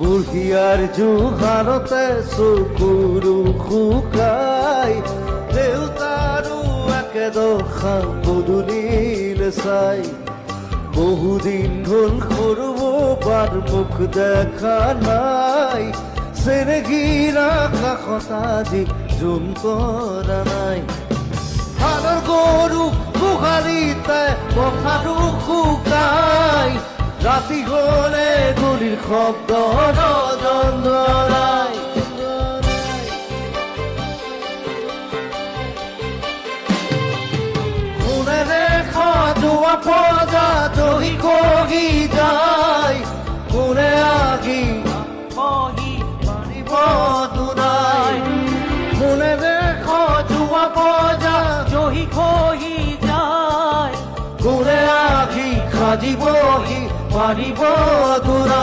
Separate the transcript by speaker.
Speaker 1: বুঢ়িয়াৰ জোহাৰতে চকুৰু শুকাই, দেউতাৰো একেদশা পদূলিল চাই। বহুদিন হ'ল সৰু বাৰ মুখ দেখা নাই চেৰেগীৰা কাষত আজি জোন কৰা নাই। হালৰ গৰু গোহালিতে পথাৰো শুকাই, ৰাতি হলে গুলিৰ শব্দ নজৰাই কোনেৰে সাজোৱা পজা দহি কহি যায়। কোনে আগি
Speaker 2: কহি
Speaker 1: মাৰিব দুনাই কোনেৰে সাজোৱা পজা
Speaker 2: জহি খহি যায়।
Speaker 1: কোনে మజిబోయి మరిబోదురా